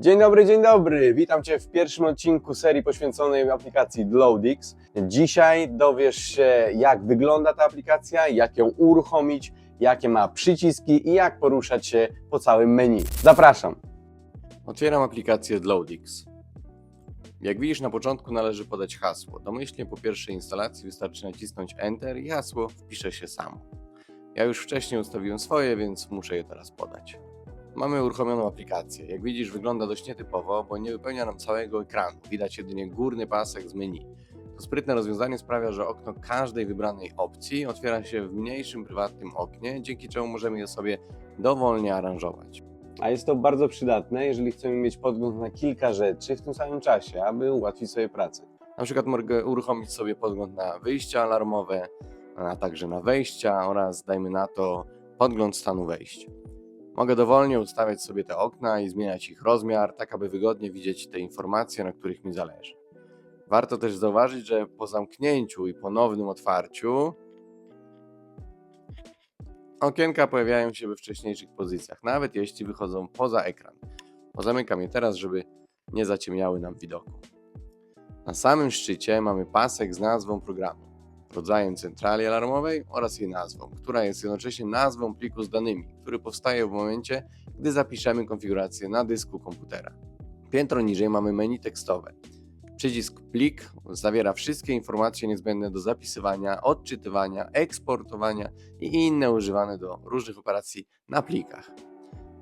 Dzień dobry, dzień dobry. Witam Cię w pierwszym odcinku serii poświęconej aplikacji Glowdix. Dzisiaj dowiesz się, jak wygląda ta aplikacja, jak ją uruchomić, jakie ma przyciski i jak poruszać się po całym menu. Zapraszam. Otwieram aplikację Glowdix. Jak widzisz, na początku należy podać hasło. Domyślnie po pierwszej instalacji wystarczy nacisnąć Enter i hasło wpisze się samo. Ja już wcześniej ustawiłem swoje, więc muszę je teraz podać. Mamy uruchomioną aplikację. Jak widzisz, wygląda dość nietypowo, bo nie wypełnia nam całego ekranu. Widać jedynie górny pasek z menu. To sprytne rozwiązanie sprawia, że okno każdej wybranej opcji otwiera się w mniejszym, prywatnym oknie, dzięki czemu możemy je sobie dowolnie aranżować. A jest to bardzo przydatne, jeżeli chcemy mieć podgląd na kilka rzeczy w tym samym czasie, aby ułatwić sobie pracę. Na przykład mogę uruchomić sobie podgląd na wyjścia alarmowe, a także na wejścia oraz dajmy na to podgląd stanu wejścia. Mogę dowolnie ustawiać sobie te okna i zmieniać ich rozmiar, tak aby wygodnie widzieć te informacje, na których mi zależy. Warto też zauważyć, że po zamknięciu i ponownym otwarciu okienka pojawiają się we wcześniejszych pozycjach, nawet jeśli wychodzą poza ekran. Pozamykam je teraz, żeby nie zaciemniały nam widoku. Na samym szczycie mamy pasek z nazwą programu, rodzajem centrali alarmowej oraz jej nazwą, która jest jednocześnie nazwą pliku z danymi, który powstaje w momencie, gdy zapiszemy konfigurację na dysku komputera. Piętro niżej mamy menu tekstowe. Przycisk plik zawiera wszystkie informacje niezbędne do zapisywania, odczytywania, eksportowania i inne używane do różnych operacji na plikach.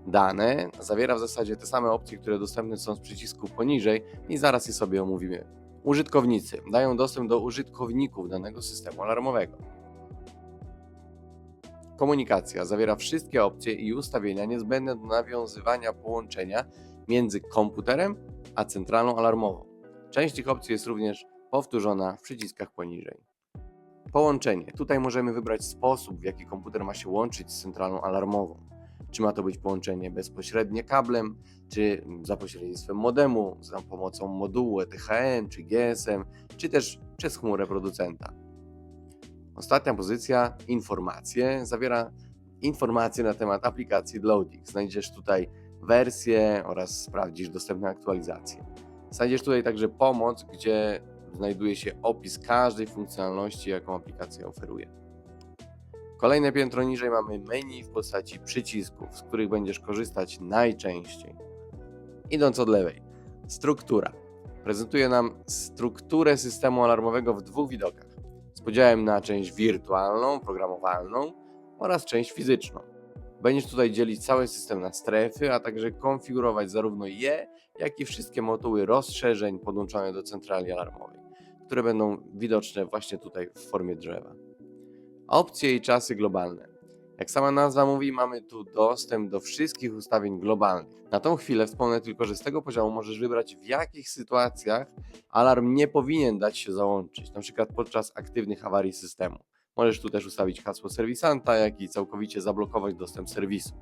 Dane zawiera w zasadzie te same opcje, które dostępne są z przycisku poniżej i zaraz je sobie omówimy. Użytkownicy dają dostęp do użytkowników danego systemu alarmowego. Komunikacja zawiera wszystkie opcje i ustawienia niezbędne do nawiązywania połączenia między komputerem a centralą alarmową. Część tych opcji jest również powtórzona w przyciskach poniżej. Połączenie. Tutaj możemy wybrać sposób, w jaki komputer ma się łączyć z centralą alarmową. Czy ma to być połączenie bezpośrednie kablem, czy za pośrednictwem modemu, za pomocą modułu ETHN czy GSM, czy też przez chmurę producenta. Ostatnia pozycja, informacje, zawiera informacje na temat aplikacji Loadix. Znajdziesz tutaj wersję oraz sprawdzisz dostępne aktualizacje. Znajdziesz tutaj także pomoc, gdzie znajduje się opis każdej funkcjonalności, jaką aplikacja oferuje. Kolejne piętro niżej mamy menu w postaci przycisków, z których będziesz korzystać najczęściej. Idąc od lewej, struktura. Prezentuje nam strukturę systemu alarmowego w dwóch widokach. Z podziałem na część wirtualną, programowalną oraz część fizyczną. Będziesz tutaj dzielić cały system na strefy, a także konfigurować zarówno je, jak i wszystkie moduły rozszerzeń podłączone do centrali alarmowej, które będą widoczne właśnie tutaj w formie drzewa. Opcje i czasy globalne. Jak sama nazwa mówi, mamy tu dostęp do wszystkich ustawień globalnych. Na tą chwilę wspomnę tylko, że z tego poziomu możesz wybrać w jakich sytuacjach alarm nie powinien dać się załączyć, przykład podczas aktywnych awarii systemu. Możesz tu też ustawić hasło serwisanta, jak i całkowicie zablokować dostęp serwisu.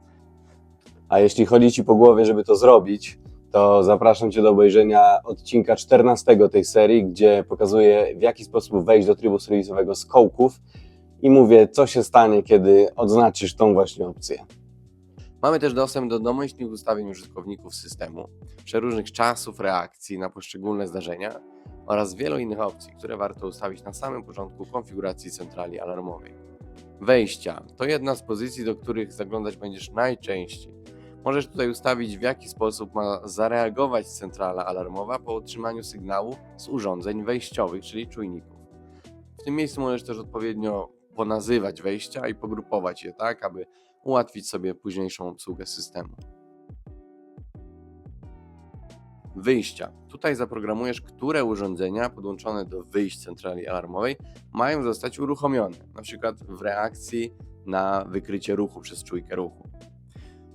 A jeśli chodzi Ci po głowie, żeby to zrobić, to zapraszam Cię do obejrzenia odcinka 14 tej serii, gdzie pokazuję w jaki sposób wejść do trybu serwisowego z kołków i mówię, co się stanie, kiedy odznaczysz tą właśnie opcję. Mamy też dostęp do domyślnych ustawień użytkowników systemu, przeróżnych czasów reakcji na poszczególne zdarzenia oraz wielu innych opcji, które warto ustawić na samym początku konfiguracji centrali alarmowej. Wejścia to jedna z pozycji, do których zaglądać będziesz najczęściej. Możesz tutaj ustawić, w jaki sposób ma zareagować centrala alarmowa po otrzymaniu sygnału z urządzeń wejściowych, czyli czujników. W tym miejscu możesz też odpowiednio ponazywać wejścia i pogrupować je tak, aby ułatwić sobie późniejszą obsługę systemu. Wyjścia. Tutaj zaprogramujesz, które urządzenia podłączone do wyjść centrali alarmowej mają zostać uruchomione, na przykład w reakcji na wykrycie ruchu przez czujkę ruchu.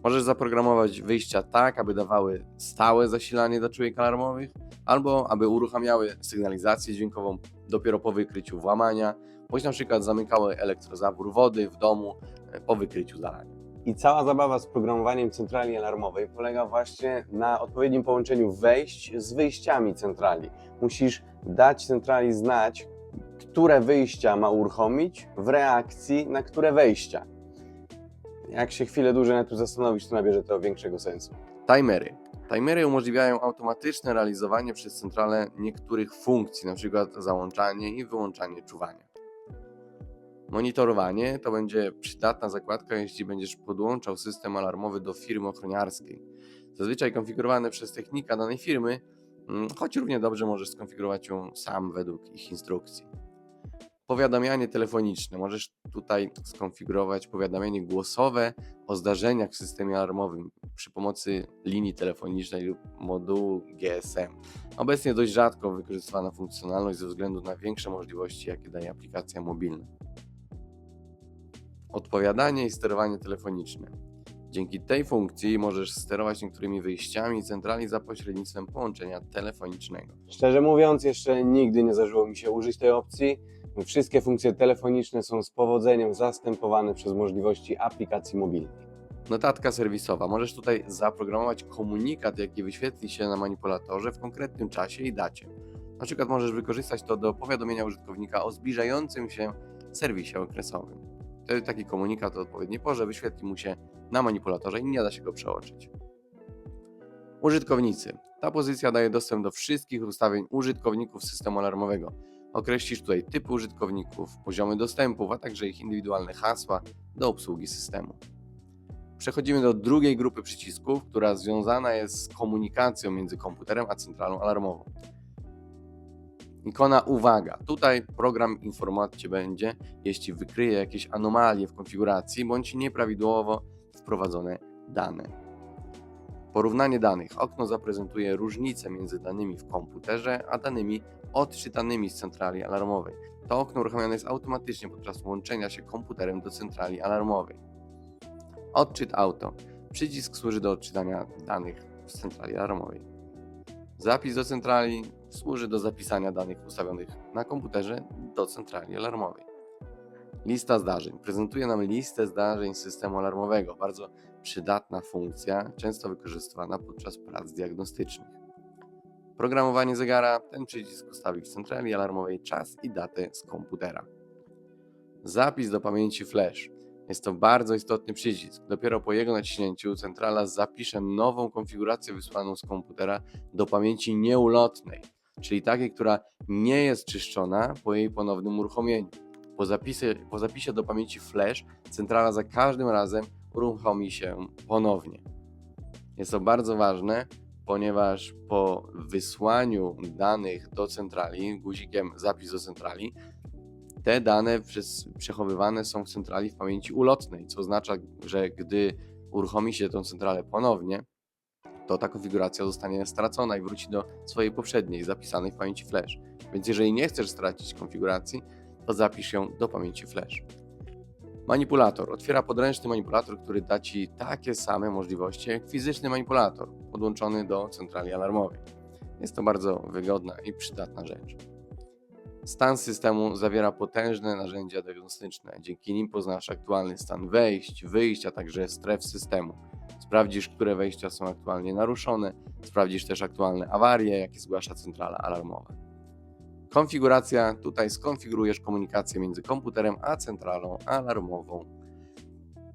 Możesz zaprogramować wyjścia tak, aby dawały stałe zasilanie do czujek alarmowych, albo aby uruchamiały sygnalizację dźwiękową dopiero po wykryciu włamania, bądź na przykład zamykały elektrozawór wody w domu e, po wykryciu zalania. I cała zabawa z programowaniem centrali alarmowej polega właśnie na odpowiednim połączeniu wejść z wyjściami centrali. Musisz dać centrali znać, które wyjścia ma uruchomić w reakcji na które wejścia. Jak się chwilę dłużej na tym zastanowić, to nabierze to większego sensu. Timery. Timery umożliwiają automatyczne realizowanie przez centralę niektórych funkcji, np. załączanie i wyłączanie czuwania. Monitorowanie to będzie przydatna zakładka, jeśli będziesz podłączał system alarmowy do firmy ochroniarskiej. Zazwyczaj konfigurowane przez technika danej firmy, mm, choć równie dobrze możesz skonfigurować ją sam według ich instrukcji. Powiadamianie telefoniczne. Możesz tutaj skonfigurować powiadamianie głosowe o zdarzeniach w systemie alarmowym przy pomocy linii telefonicznej lub modułu GSM. Obecnie dość rzadko wykorzystywana funkcjonalność ze względu na większe możliwości, jakie daje aplikacja mobilna. Odpowiadanie i sterowanie telefoniczne. Dzięki tej funkcji możesz sterować niektórymi wyjściami centrali za pośrednictwem połączenia telefonicznego. Szczerze mówiąc, jeszcze nigdy nie zdarzyło mi się użyć tej opcji. Wszystkie funkcje telefoniczne są z powodzeniem zastępowane przez możliwości aplikacji mobilnej. Notatka serwisowa. Możesz tutaj zaprogramować komunikat, jaki wyświetli się na manipulatorze w konkretnym czasie i dacie. Na przykład możesz wykorzystać to do powiadomienia użytkownika o zbliżającym się serwisie okresowym. Wtedy taki komunikat o odpowiedniej porze wyświetli mu się na manipulatorze i nie da się go przeoczyć. Użytkownicy. Ta pozycja daje dostęp do wszystkich ustawień użytkowników systemu alarmowego. Określisz tutaj typy użytkowników, poziomy dostępów, a także ich indywidualne hasła do obsługi systemu. Przechodzimy do drugiej grupy przycisków, która związana jest z komunikacją między komputerem a centralą alarmową. Ikona uwaga. Tutaj program informować Cię będzie, jeśli wykryje jakieś anomalie w konfiguracji bądź nieprawidłowo wprowadzone dane. Porównanie danych. Okno zaprezentuje różnice między danymi w komputerze a danymi odczytanymi z centrali alarmowej. To okno uruchamiane jest automatycznie podczas łączenia się komputerem do centrali alarmowej. Odczyt auto. Przycisk służy do odczytania danych z centrali alarmowej. Zapis do centrali służy do zapisania danych ustawionych na komputerze do centrali alarmowej. Lista zdarzeń. Prezentuje nam listę zdarzeń systemu alarmowego. Bardzo przydatna funkcja, często wykorzystywana podczas prac diagnostycznych. Programowanie zegara. Ten przycisk ustawi w centrali alarmowej czas i datę z komputera. Zapis do pamięci flash. Jest to bardzo istotny przycisk. Dopiero po jego naciśnięciu centrala zapisze nową konfigurację wysłaną z komputera do pamięci nieulotnej, czyli takiej, która nie jest czyszczona po jej ponownym uruchomieniu. Po, zapisie, po zapisie do pamięci flash centrala za każdym razem uruchomi się ponownie. Jest to bardzo ważne, ponieważ po wysłaniu danych do centrali, guzikiem zapis do centrali, te dane przechowywane są w centrali w pamięci ulotnej, co oznacza, że gdy uruchomi się tę centralę ponownie, to ta konfiguracja zostanie stracona i wróci do swojej poprzedniej, zapisanej w pamięci flash. Więc jeżeli nie chcesz stracić konfiguracji, to zapisz ją do pamięci flash. Manipulator. Otwiera podręczny manipulator, który da Ci takie same możliwości jak fizyczny manipulator podłączony do centrali alarmowej. Jest to bardzo wygodna i przydatna rzecz. Stan systemu zawiera potężne narzędzia diagnostyczne. Dzięki nim poznasz aktualny stan wejść, wyjść, a także stref systemu. Sprawdzisz, które wejścia są aktualnie naruszone, sprawdzisz też aktualne awarie, jakie zgłasza centrala alarmowa. Konfiguracja. Tutaj skonfigurujesz komunikację między komputerem a centralą alarmową.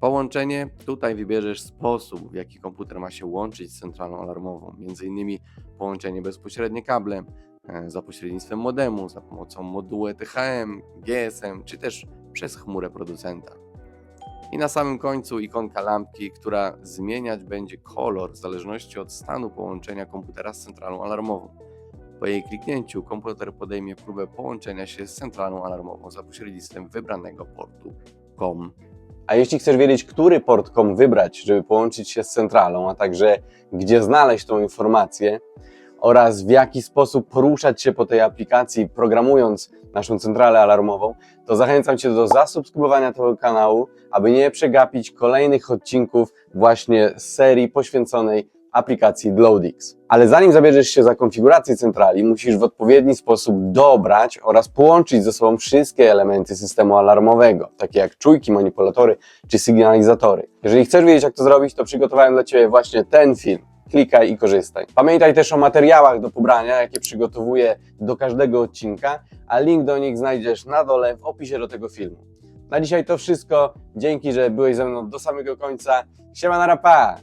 Połączenie. Tutaj wybierzesz sposób, w jaki komputer ma się łączyć z centralą alarmową. Między innymi połączenie bezpośrednie kablem, e, za pośrednictwem modemu, za pomocą modułu ETHM, GSM, czy też przez chmurę producenta. I na samym końcu ikonka lampki, która zmieniać będzie kolor w zależności od stanu połączenia komputera z centralą alarmową. Po jej kliknięciu komputer podejmie próbę połączenia się z centralą alarmową za pośrednictwem wybranego portu COM. A jeśli chcesz wiedzieć, który port COM wybrać, żeby połączyć się z centralą, a także gdzie znaleźć tą informację oraz w jaki sposób poruszać się po tej aplikacji, programując naszą centralę alarmową, to zachęcam Cię do zasubskrybowania tego kanału, aby nie przegapić kolejnych odcinków właśnie z serii poświęconej aplikacji Glowdix. Ale zanim zabierzesz się za konfigurację centrali, musisz w odpowiedni sposób dobrać oraz połączyć ze sobą wszystkie elementy systemu alarmowego, takie jak czujki, manipulatory czy sygnalizatory. Jeżeli chcesz wiedzieć, jak to zrobić, to przygotowałem dla Ciebie właśnie ten film. Klikaj i korzystaj. Pamiętaj też o materiałach do pobrania, jakie przygotowuję do każdego odcinka, a link do nich znajdziesz na dole w opisie do tego filmu. Na dzisiaj to wszystko. Dzięki, że byłeś ze mną do samego końca. Siema na rapa!